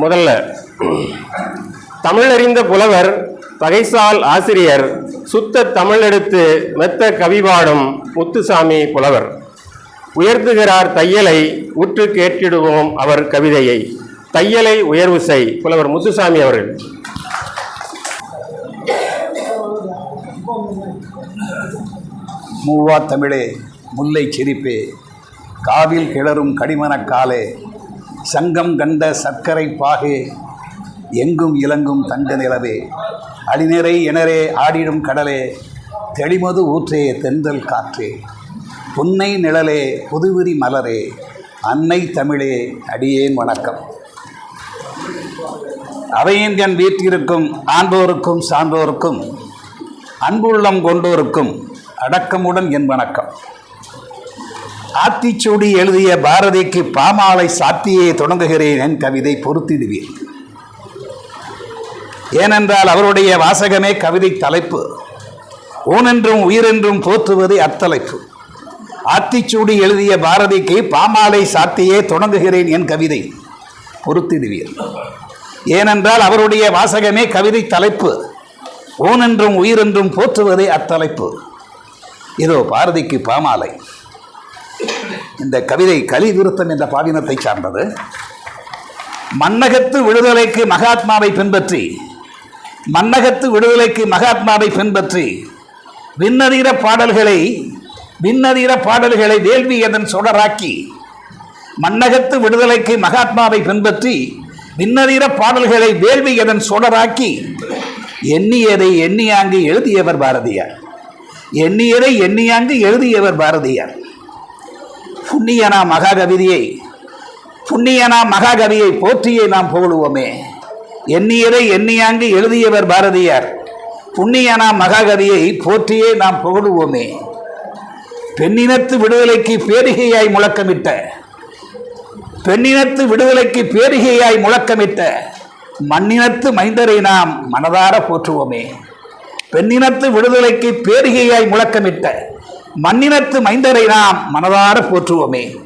முதல்ல தமிழறிந்த புலவர் பகைசால் ஆசிரியர் சுத்த தமிழெடுத்து மெத்த கவிபாடும் முத்துசாமி புலவர். உயர்த்துகிறார் தையலை உற்று கேட்டிடுவோம் அவர் கவிதையை. தையலை உயர்வு செய் புலவர் முத்துசாமி அவர்கள். மூவா தமிழே முல்லை சிரிப்பே காவில் கிளறும் கடிமணக்காலே சங்கம் கண்ட சர்க்கரை பாகு எங்கும் இலங்கும் தங்க நிலவே. அடிநிறை எனரே ஆடிடும் கடலே தெளிமது ஊற்றே தென்றல் காற்றே. புன்னை நிழலே புதுவிரி மலரே அன்னை தமிழே அடியேன் வணக்கம். அவையின் கண் வீற்றிருக்கும் ஆண்டோருக்கும் சான்றோருக்கும் அன்புள்ளம் கொண்டோருக்கும் அடக்கமுடன் என் வணக்கம். ஆத்திச்சூடி எழுதிய பாரதிக்கு பாமாலை சாத்தியே தொடங்குகிறேன் என் கவிதை பொருத்திடுவீர் ஏனென்றால் அவருடைய வாசகமே கவிதை தலைப்பு. ஊனென்றும் உயிரென்றும் போற்றுவது அத்தலைப்பு. ஆத்திச்சூடி எழுதிய பாரதிக்கு பாமாலை சாத்தியே தொடங்குகிறேன் என் கவிதை பொருத்திடுவீர் ஏனென்றால் அவருடைய வாசகமே கவிதை தலைப்பு. ஊனென்றும் உயிரென்றும் போற்றுவதே அத்தலைப்பு. இதோ பாரதிக்கு பாமாலை. இந்த கவிதை கலி விருத்தம் என்ற பாவினத்தை சார்ந்தது. மன்னகத்து விடுதலைக்கு மகாத்மாவை பின்பற்றி மன்னகத்து விடுதலைக்கு மகாத்மாவை பின்பற்றி விண்ணதீர பாடல்களை விண்ணதீர பாடல்களை வேள்வி எதன் சுடராக்கி மன்னகத்து விடுதலைக்கு மகாத்மாவை பின்பற்றி விண்ணதீர பாடல்களை வேள்வி எதன் சுடராக்கி எண்ணியதை எண்ணியாங்கு எழுதியவர் பாரதியார். எண்ணியதை எண்ணியாங்கு எழுதியவர் பாரதியார். புண்ணியனா மகாகவிதையை புண்ணியனா மகாகவியை போற்றியே நாம் புகழுவோமே. எண்ணியதை எண்ணியாங்கு எழுதியவர் பாரதியார். புண்ணியனா மகாகவியை போற்றியே நாம் புகழுவோமே. பெண்ணினத்து விடுதலைக்கு பேரிகையாய் முழக்கமிட்ட பெண்ணினத்து விடுதலைக்கு பேரிகையாய் முழக்கமிட்ட மண்ணினத்து மைந்தரை நாம் மனதார போற்றுவோமே. பெண்ணினத்து விடுதலைக்கு பேரிகையாய் முழக்கமிட்ட மண்ணினத்து மைந்தரை நாம் மனதார போற்றுவோமே.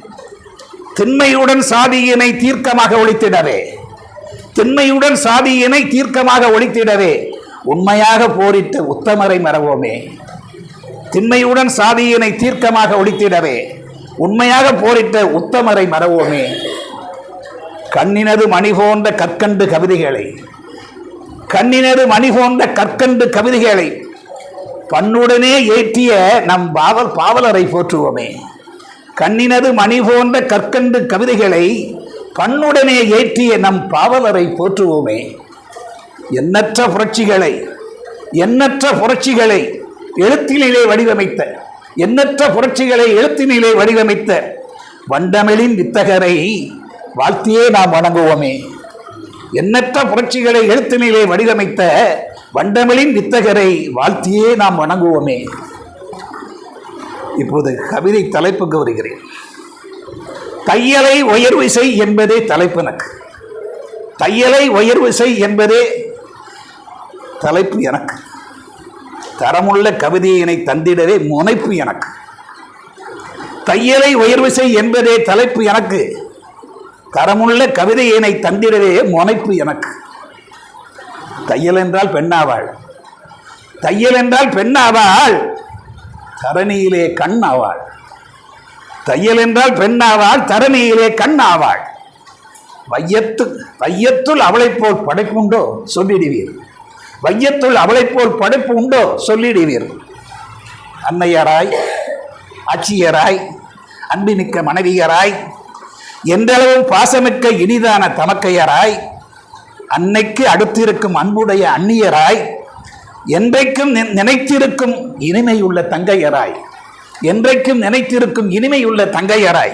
திண்மையுடன் சாதியினை தீர்க்கமாக ஒழித்திடவே. திண்மையுடன் சாதியினை தீர்க்கமாக ஒழித்திடவே. உண்மையாக போரிட்ட உத்தமரை மறவோமே. திண்மையுடன் சாதியினை தீர்க்கமாக ஒழித்திடவே. உண்மையாக போரிட்ட உத்தமரை மறவோமே. கண்ணினது மணி போன்ற கற்கண்டு கவிதைகளை. கண்ணினது மணி போன்ற கற்கண்டு கவிதைகளை பண்ணுடனே ஏற்றிய நம் பாவல் பாவலரை போற்றுவோமே. கண்ணினது மணி போன்ற கற்கண்டு கவிதைகளை பண்ணுடனே ஏற்றிய நம் பாவலரை போற்றுவோமே. எண்ணற்ற புரட்சிகளை எண்ணற்ற புரட்சிகளை எழுத்தினிலே வடிவமைத்த எண்ணற்ற புரட்சிகளை எழுத்தினிலே வடிவமைத்த வண்டமிழின் வித்தகரை வாழ்த்தியே நாம் வணங்குவோமே. எண்ணற்ற புரட்சிகளை எழுத்தினிலே வடிவமைத்த வண்டமிழின் வித்தகரை வாழ்த்தியே நாம் வணங்குவோமே. இப்போது கவிதை தலைப்புக்கு வருகிறேன். தையலை உயர்வு செய் என்பதே தலைப்பு எனக்கு தையலை உயர்வு செய் என்பதே தலைப்பு எனக்கு. தரமுள்ள கவிதையினை தந்திடவே முனைப்பு எனக்கு. தையலை உயர்வு செய் என்பதே தலைப்பு எனக்கு. தரமுள்ள கவிதையினை தந்திடவே முனைப்பு எனக்கு. தையல் என்றால் பெண்ணாவாள். தையல் என்றால் பெண்ணாவாள். தரணியிலே கண் ஆவாள் தையல் என்றால் பெண்ணாவாள் தரணியிலே கண் ஆவாள் வையத்து வையத்துள் அவளைப் போல் படைப்பு உண்டோ? சொல்லிடுவீர். வையத்துள் அவளைப் போல் படைப்பு உண்டோ? சொல்லிடுவீர். அன்னையராய் ஆட்சியராய் அன்பிமிக்க மனைவியராய் என்றளவும் பாசமிக்க இனிதான தமக்கையராய் அன்னைக்கு அடுத்திருக்கும் அன்புடைய அந்நியராய் என்றைக்கும் நி- நினைத்திருக்கும் இனிமையுள்ள தங்கையராய் என்றைக்கும் நினைத்திருக்கும் இனிமையுள்ள தங்கையராய்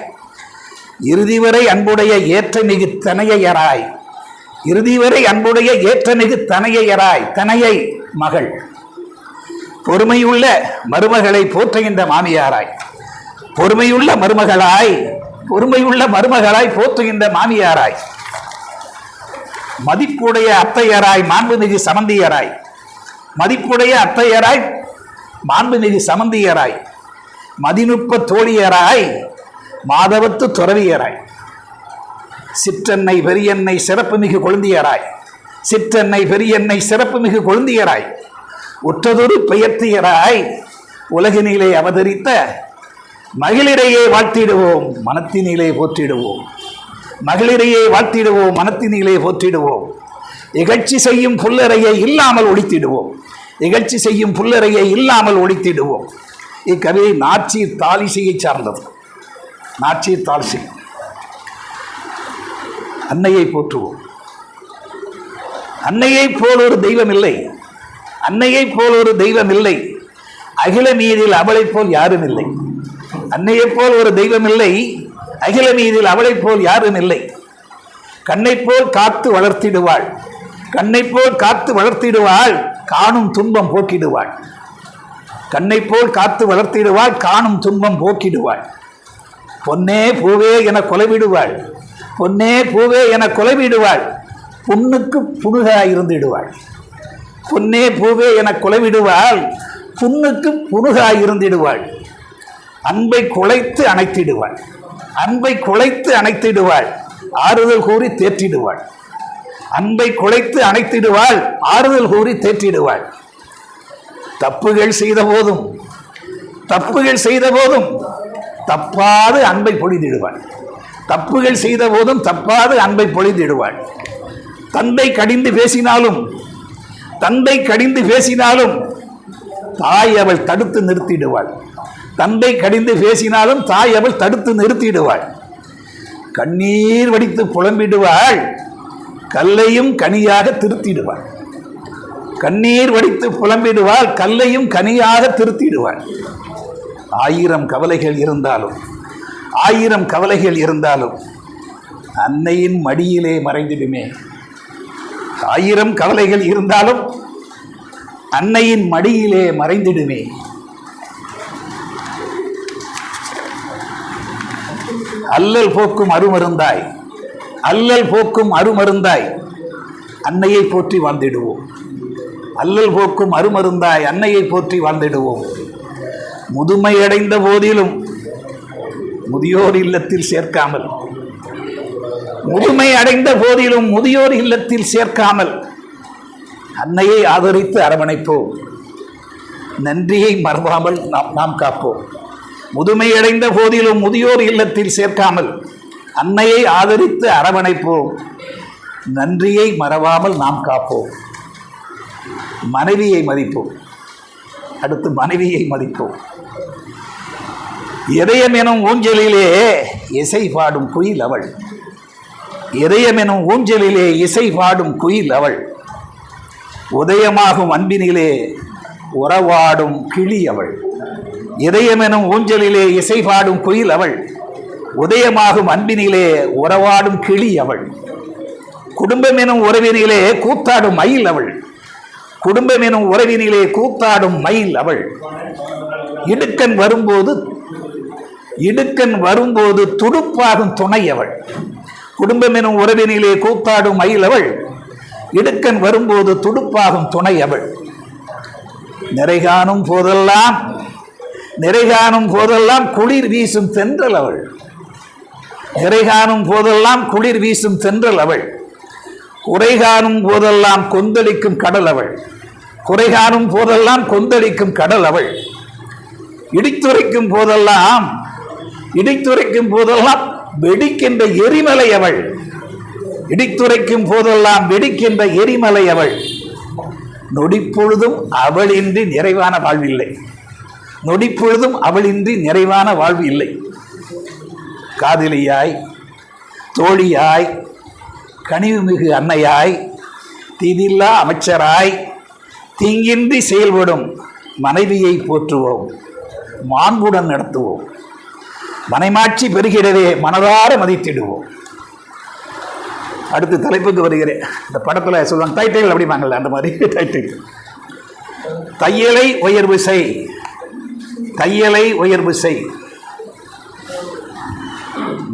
இறுதி வரை அன்புடைய ஏற்றமிகு தனையராய் இறுதி வரை அன்புடைய ஏற்றமிகு தனையராய் தனையை மகள் பொறுமையுள்ள மருமகளை போற்றுகின்ற மாமியாராய் பொறுமையுள்ள மருமகளாய் பொறுமையுள்ள மருமகளாய் போற்றுகின்ற மாமியாராய். மதிப்புடைய அத்தையராய் மாண்புமிகு சமந்தியராய். மதிப்புடைய அத்தையராய் மாண்புமிகு சமந்தியராய். மதிநுட்ப தோழியராய் மாதவத்து துறவியராய். சிற்றென்னை பெரியன்னை சிறப்புமிகு கொழுந்தியராய். சிற்றென்னை பெரியன்னை சிறப்புமிகு கொழுந்தியராய். ஒற்றதொரு பெயர்த்தியராய் உலகினிலே அவதரித்த மகளிரையே வாழ்த்திடுவோம் மனத்தினிலே போற்றிடுவோம். மகளிரையே வாழ்த்திடுவோம் மனத்தினிலே போற்றிடுவோம். இகழ்ச்சி செய்யும் புல்லறையை இல்லாமல் ஒழித்திடுவோம். இகழ்ச்சி செய்யும் புல்லறையை இல்லாமல் ஒழித்திடுவோம். இக்கவிதை நாச்சி தாலிசையை சார்ந்தது. நாச்சிர் தாலிசை அன்னையை போற்றுவோம். அன்னையைப் போல் ஒரு தெய்வம் இல்லை அன்னையைப் போல் ஒரு தெய்வம் இல்லை அகில நீரில் அவளைப் போல் யாரும் இல்லை அன்னையைப் போல் ஒரு தெய்வம் இல்லை அகில நீதில் அவளைப் போல் யாரும் இல்லை. கண்ணை போல் காத்து வளர்த்திடுவாள். கண்ணை போல் காத்து வளர்த்திடுவாள் காணும் துன்பம் போக்கிடுவாள். கண்ணை போல் காத்து வளர்த்திடுவாள் காணும் துன்பம் போக்கிடுவாள். பொன்னே பூவே என கொலைவிடுவாள். பொன்னே பூவே என கொலைவிடுவாள். புண்ணுக்கு புணுகாய் இருந்திடுவாள். பொன்னே பூவே என கொலைவிடுவாள். புண்ணுக்கு புணுகாய் இருந்திடுவாள். அன்பை குலைத்து அணைத்திடுவாள். அன்பை குலைத்து அணைத்திடுவாள். ஆறுதல் கூறி தேற்றிடுவாள். அன்பை குலைத்து அணைத்திடுவாள். ஆறுதல் கூறி தேற்றிடுவாள். தப்புகள் செய்த போதும் தப்புகள் செய்த போதும் தப்பாது அன்பை பொழிந்திடுவாள் தப்புகள் செய்த போதும் தப்பாது அன்பை பொழிந்திடுவாள் தந்தை கடிந்து பேசினாலும் தந்தை கடிந்து பேசினாலும் தாய் அவள் தடுத்து நிறுத்திடுவாள். தந்தை கடிந்து பேசினாலும் தாய் அவள் தடுத்து நிறுத்திடுவாள். கண்ணீர் வடித்து புலம்பிடுவாள். கல்லையும் கனியாக திருத்திடுவாள். கண்ணீர் வடித்து புலம்பிடுவாள். கல்லையும் கனியாக திருத்திடுவாள். ஆயிரம் கவலைகள் இருந்தாலும் ஆயிரம் கவலைகள் இருந்தாலும் அன்னையின் மடியிலே மறைந்திடுமே. ஆயிரம் கவலைகள் இருந்தாலும் அன்னையின் மடியிலே மறைந்திடுமே. அல்லல் போக்கும் அருமருந்தாய். அல்லல் போக்கும் அருமருந்தாய். அன்னையை போற்றி வாழ்ந்திடுவோம். அல்லல் போக்கும் அருமருந்தாய் அன்னையை போற்றி வாழ்ந்திடுவோம். முதுமை அடைந்த போதிலும் முதியோர் இல்லத்தில் சேர்க்காமல். முதுமை அடைந்த போதிலும் முதியோர் இல்லத்தில் சேர்க்காமல் அன்னையை ஆதரித்து அரவணைப்போம். நன்றியை மறவாமல் நாம் நாம் காப்போம். முதுமையடைந்த போதிலும் முதியோர் இல்லத்தில் சேர்க்காமல் அன்னையை ஆதரித்து அரவணைப்போம். நன்றியை மறவாமல் நாம் காப்போம். மனைவியை மதிப்போம். அடுத்து மனைவியை மதிப்போம். இதயம் எனும் ஊஞ்சலிலே இசை பாடும் குயில் அவள். இதயம் எனும் ஊஞ்சலிலே இசை பாடும் குயில் அவள். உதயமாகும் அன்பினிலே உறவாடும் கிளி அவள். இதயமெனும் ஊஞ்சலிலே இசை பாடும் குயில் அவள். உதயமாகும் அன்பினிலே உறவாடும் கிளி அவள். குடும்பம் எனும் உறவினிலே கூத்தாடும் மயில் அவள். குடும்பம் எனும் உறவினிலே கூத்தாடும் மயில் அவள். இடுக்கன் வரும்போது இடுக்கன் வரும்போது துடுப்பாகும் துணை அவள். குடும்பம் எனும் உறவினிலே கூத்தாடும் மயில் அவள். இடுக்கன் வரும்போது துடுப்பாகும் துணை அவள். நிறைகாணும் போதெல்லாம் நிறைகாணும் போதெல்லாம் குளிர் வீசும் தென்றல் அவள். நிறைகாணும் போதெல்லாம் குளிர் வீசும் தென்றல் அவள். குறை காணும் போதெல்லாம் கொந்தளிக்கும் கடல் அவள். குறை காணும் போதெல்லாம் கொந்தளிக்கும் கடல் அவள். இடித்துரைக்கும் போதெல்லாம் இடித்துரைக்கும் போதெல்லாம் வெடிக்கின்ற எரிமலை அவள். இடித்துரைக்கும் போதெல்லாம் வெடிக்கின்ற எரிமலை அவள். நொடிப்பொழுதும் அவளின்றி நிறைவான வாழ்வில்லை. நொடிப்பொழுதும் அவளின்றி நிறைவான வாழ்வு இல்லை. காதலியாய் தோழியாய் கனிவுமிகு அன்னையாய் தீதில்லா அமைச்சராய் தீங்கின்றி செயல்படும் மனைவியை போற்றுவோம் மாண்புடன் நடத்துவோம். மனைமாட்சி பெறுகிறதே மனதார மதித்திடுவோம். அடுத்து தலைப்புக்கு வருகிறேன். இந்த படத்தில் சொல்லுவாங்க டைட்டில் அப்படிம்பாங்கல்ல அந்த மாதிரி டைட்டில் தையலை உயர்வு செய். தையலை உயர்வு செய்.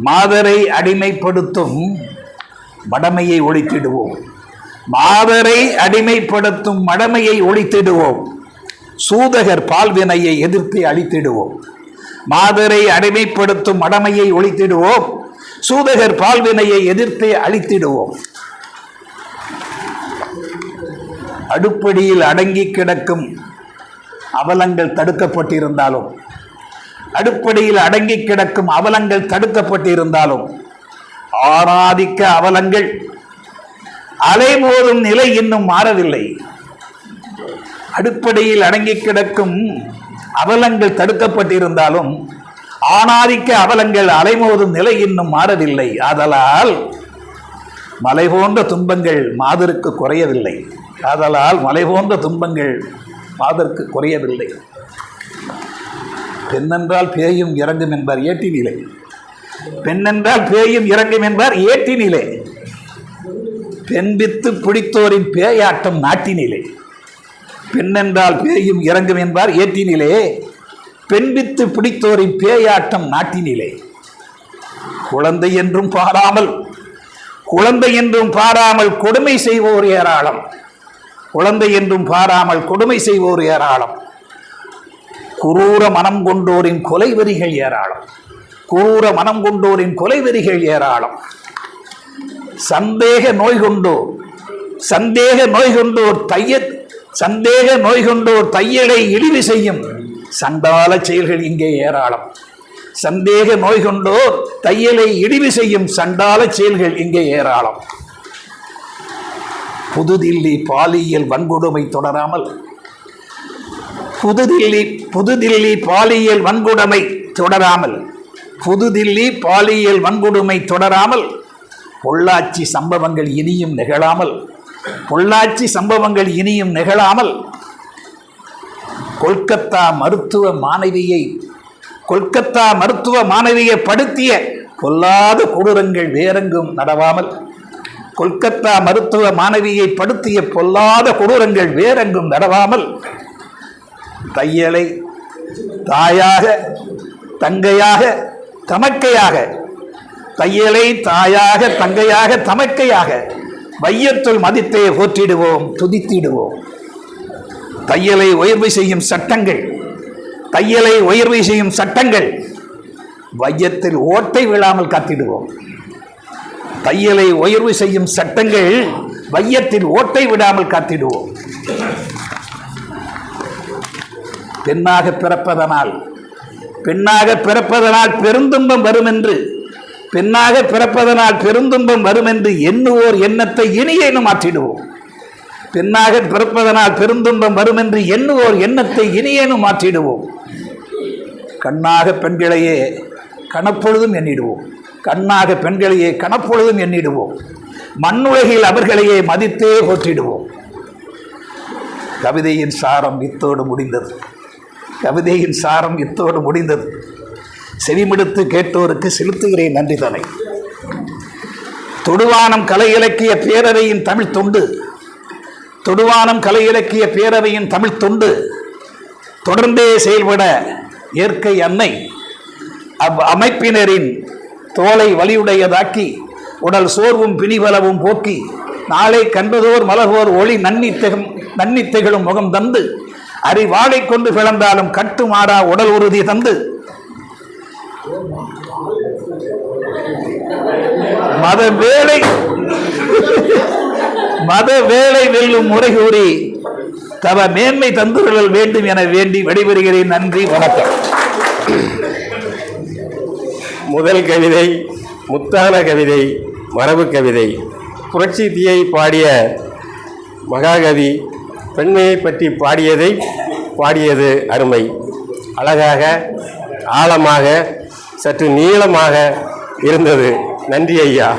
மாதரை அடிமைப்படுத்தும் மடமையை ஒழித்திடுவோம். மாதரை அடிமைப்படுத்தும் மடமையை ஒழித்திடுவோம். சூதகர் பால்வினையை எதிர்த்து அழித்திடுவோம். மாதரை அடிமைப்படுத்தும் மடமையை ஒழித்திடுவோம். சூதகர் பால்வினையை எதிர்த்து அழித்திடுவோம். அடுப்படியில் அடங்கி கிடக்கும் அவலங்கள் தடுக்கப்பட்டிருந்தாலும் அடிப்படையில் அடங்கி கிடக்கும் அவலங்கள் தடுக்கப்பட்டிருந்தாலும் ஆராதிக்க அவலங்கள் அலைமோதும் நிலை இன்னும் மாறவில்லை. அடிப்படையில் அடங்கி கிடக்கும் அவலங்கள் தடுக்கப்பட்டிருந்தாலும் ஆணாதிக்க அவலங்கள் அலைமோதும் நிலை இன்னும் மாறவில்லை. ஆதலால் மலை போன்ற துன்பங்கள் மாதருக்கு குறையவில்லை. ஆதலால் மலை போன்ற துன்பங்கள் பாதற்கு குறையவில்லை. பெண்ணென்றால் பேயும் இறங்கும் என்பார் ஏட்டினிலே பெண்ணென்றால் பேயும் இறங்கும் என்பார் ஏட்டி நிலை. பெண் பெண்பித்து பிடித்தோரின் பேயாட்டம் நாட்டினிலே பெண்ணென்றால் பேயும் இறங்கும் என்பார் ஏட்டினிலே பெண்பித்து பிடித்தோரின் பேயாட்டம் நாட்டினிலே குழந்தை என்றும் பாராமல் குழந்தை என்றும் பாராமல் கொடுமை செய்வோர் ஏராளம். குழந்தை என்றும் பாராமல் கொடுமை செய்வோர் ஏராளம். குரூர மனம் கொண்டோரின் கொலை கொலைவெறிகள் ஏராளம். குரூர மனம் கொண்டோரின் கொலை கொலைவெறிகள் ஏராளம். சந்தேக நோய் கொண்டோர் சந்தேக நோய் கொண்டோர் தைய சந்தேக நோய் கொண்டோர் தையலை இழிவு செய்யும் சண்டால செயல்கள் இங்கே ஏராளம். சந்தேக நோய் கொண்டோர் தையலை இழிவு செய்யும் சண்டால செயல்கள் இங்கே ஏராளம். புதுதில்லி பாலியல் வன்கொடுமை தொடராமல். புதுதில்லி புதுதில்லி பாலியல் வன்கொடுமை தொடராமல். புதுதில்லி பாலியல் வன்கொடுமை தொடராமல். பொள்ளாச்சி சம்பவங்கள் இனியும் நிகழாமல். பொள்ளாச்சி சம்பவங்கள் இனியும் நிகழாமல். கொல்கத்தா மருத்துவ மாணவியை கொல்கத்தா மருத்துவ மாணவியை படுத்திய பொல்லாத கொடூரங்கள் வேறெங்கும் நடவாமல். கொல்கத்தா மருத்துவ மாணவியை படுத்திய பொல்லாத கொடூரங்கள் வேறெங்கும் நடவாமல் தையலை தாயாக தங்கையாக தமக்கையாக தையலை தாயாக தங்கையாக தமக்கையாக வையத்துள் மதித்தே போற்றிடுவோம் துதித்திடுவோம். தையலை உயர்வு செய்யும் சட்டங்கள் தையலை உயர்வு செய்யும் சட்டங்கள் வையத்தில் ஓட்டை விழாமல் காத்திடுவோம். தையலை உயர்வு செய்யும் சட்டங்கள் வையத்தில் ஓட்டை விடாமல் காத்திடுவோம். பெண்ணாக பிறப்பதனால் பெண்ணாக பிறப்பதனால் பெருந்துன்பம் வரும் என்று பெண்ணாக பிறப்பதனால் பெருந்துன்பம் வரும் என்று எண்ணுவோர் எண்ணத்தை இனியேனும் மாற்றிடுவோம். பெண்ணாக பிறப்பதனால் பெருந்துன்பம் வரும் என்று எண்ணுவோர் எண்ணத்தை இனியேனும் மாற்றிடுவோம். கண்ணாக பெண்களையே கணப்பொழுதும் எண்ணிடுவோம். கண்ணாக பெண்களையே கணப்பொழுதும் எண்ணிடுவோம். மண்ணுலகில் அவர்களையே மதித்தே போற்றிடுவோம். கவிதையின் சாரம் இத்தோடு முடிந்தது. கவிதையின் சாரம் இத்தோடு முடிந்தது. செவிமிடுத்து கேட்டோருக்கு செலுத்துகிறேன் நன்றி தலை. தொடுவானம் கலை இலக்கிய பேரவையின் தமிழ் தொண்டு. தொடுவானம் கலை இலக்கிய பேரவையின் தமிழ் தொண்டு. தொடர்ந்தே செயல்பட இயற்கை அன்னை. அவ் அமைப்பினரின் தோலை வலியுடையதாக்கி உடல் சோர்வும் பிணிபலவும் போக்கி நாளை கண்டதோர் மலர்வோர் ஒளி நன்னித்தகம் நன்னித்தைகளும் முகம் தந்து அறிவாளை கொண்டு பிளந்தாலும் கட்டுமாறா உடல் உறுதி தந்து. மத வேலை மத வேலை வெல்லும் முறை கூறி தவ மேன்மை தந்துள்ளல் வேண்டும் என வேண்டி விடைபெறுகிறேன். நன்றி வணக்கம். முதல் கவிதை முத்தான கவிதை மரபு கவிதை. புரட்சி தீயை பாடிய மகாகவி பெண்மையை பற்றி பாடியதை பாடியது அருமை. அழகாக ஆழமாக சற்று நீளமாக இருந்தது. நன்றி ஐயா.